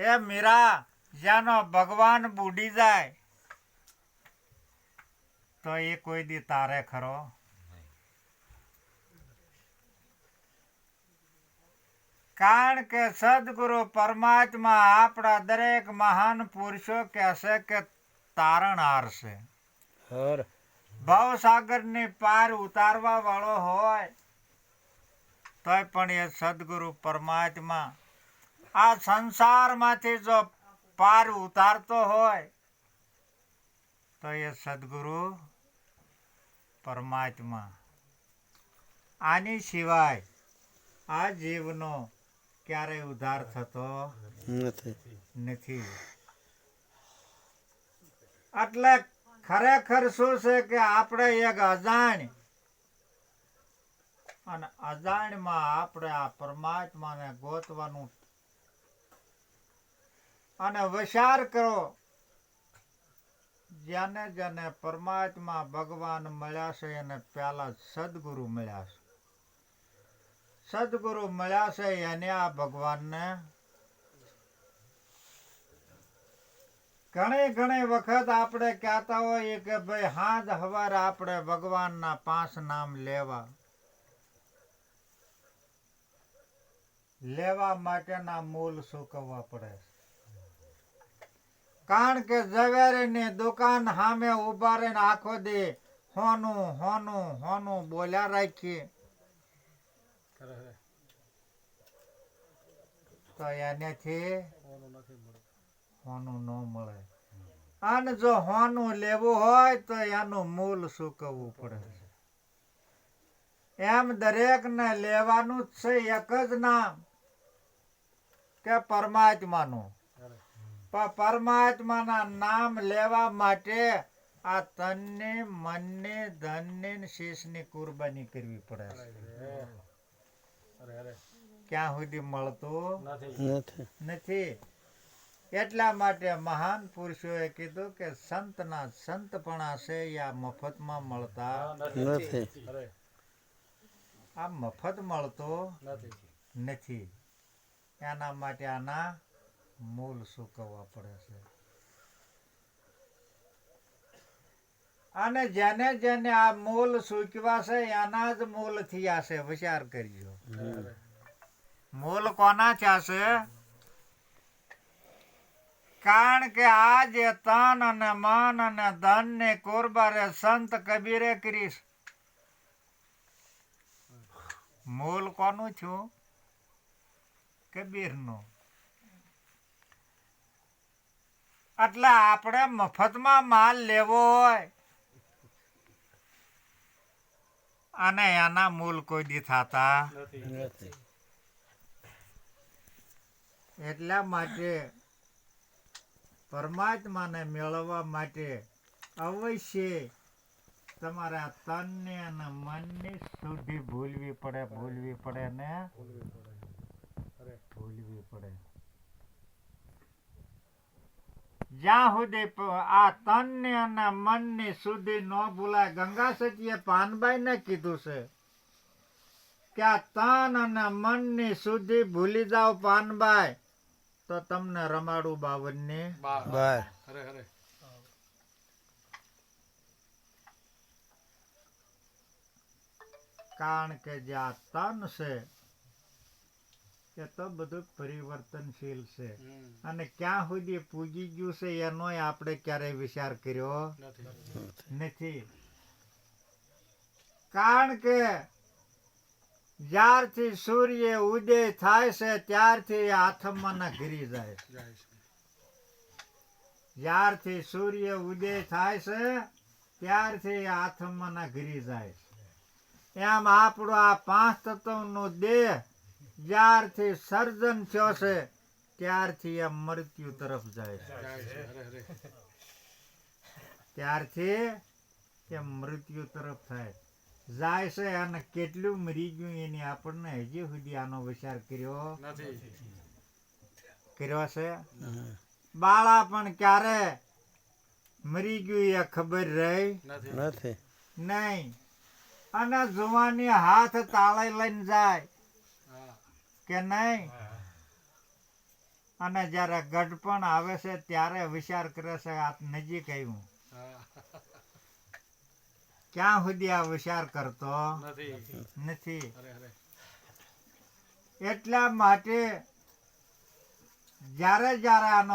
એ મીરા જ્યાંનો ભગવાન બુડી જાય. તો એ કોઈ દી તારે ખરો. કારણ કે સદગુરુ પરમાત્મા આપણા દરેક મહાન પુરુષો કહેશે કે તારણ હારશે હર. ભવસાગરની પાર ઉતારવા વાળો હોય તોય પણ એ સદગુરુ પરમાત્મા આ સંસારમાંથી જો પાર ઉતારતો હોય તો એ સદગુરુ પરમાત્મા. આની સિવાય આ જીવનો ક્યારેય ઉદ્ધાર થતો નથી. નથી. એટલે ખરેખર શું છે કે આપણે એક અજાણ અને અજાણમાં આપણે આ પરમાત્માને ગોતવાનું અને વિચાર કરો, જેને જેને પરમાત્મા ભગવાન મળ્યા છે એને પહેલા સદગુરુ મળ્યા છે. સદગુરુ મળ્યા છે એને આ ભગવાનને ઘણી ઘણી વખત આપણે કહેતા હોઈએ કે ભાઈ, હાજ હવાર આપણે ભગવાનના પાંચ નામ લેવા. લેવા માટેના મૂલ સૂકવવા પડે કારણ કે ઝવેરીની દુકાન સામે ઊભા રહીને આખો દે, હોનું હોનું હોનું બોલ્યા રાખીએ તો એનેથી હોનું ન મળે. અને જો હોનું લેવું હોય તો એનું મૂલ સૂકવવું પડે. એમ દરેકને લેવાનું જ છે, એક જ નામ કે પરમાત્માનું. પણ પરમાત્માના નામ લેવા માટે આ તનને મનને ધનને શેષની કુરબાની કરવી પડે છે. ક્યાં સુધી મળતું? નથી. નથી. એટલા માટે મહાન પુરુષોએ કીધું કે સંતના સંતપણા છે યા આ મફતમાં મળતા નથી. આ મફત મળતો નથી. એના માટે આના મૂલ ચૂકવવા પડે છે. અને જેને જેને આ મૂલ ચૂકવા છે, એના જ મૂલ થયા છે, વિચાર કરજો. મૂલ કોના થયા કારણ કે આ જે તન અને મન અને ધન ને કોરબારે સંત કબીરે કરીશ મૂળ કોનું છું કબીરનું. એટલે આપણે મફતમાં માલ લેવો હોય. અને એના મૂલ કોઈ દી થતા એટલા માટે પરમાત્માને મેળવવા માટે અવશ્ય તમારે તનને અને મનની શુદ્ધિ ભૂલવી પડે ભૂલવી પડે ને ભૂલવી પડે જ્યાં સુધી આ તનને અને મનની શુદ્ધિ ન ભૂલાય ગંગા સચીએ પાનબાઈ ને કીધું છે કે આ તન અને મનની શુદ્ધિ ભૂલી જાઓ પાનબાઈ તો તમને રમાડું બાવનની. બાર. કારણ કે જે આ તન છે એ તો બધું પરિવર્તનશીલ છે. અને ક્યાં સુધી પૂજી ગયું છે એનો આપણે ક્યારેય વિચાર કર્યો નથી. કારણ કે જ્યારથી સૂર્ય ઉદય થાય છે ત્યારથી આથમમાં ઘીરી જાય જ્યારથી સૂર્ય ઉદય થાય છે ત્યારથી આથમમાં ઘીરી જાય છે. એમ આપણો આ પાંચ તત્વનો દેહ જ્યારથી સર્જન થયો છે ત્યારથી એ મૃત્યુ તરફ જાય છે. ત્યારથી એ મૃત્યુ તરફ થાય. જાય છે અને કેટલું મરી ગયું એની આપણને હજી સુધી આનો વિચાર કર્યો કર્યો છે? બાળા પણ ક્યારે મરી ગયું એ ખબર રહી? નથી. નહીં. અને જુવાની હાથ તાળે લઈને જાય. કે નહીં? અને જ્યારે ગઢપણ આવે છે ત્યારે વિચાર કરે છે આ નજીક આવ્યું. ક્યાં સુધી આ વિચાર કરતો? નથી. એટલા માટે જ્યારે જ્યારે આનો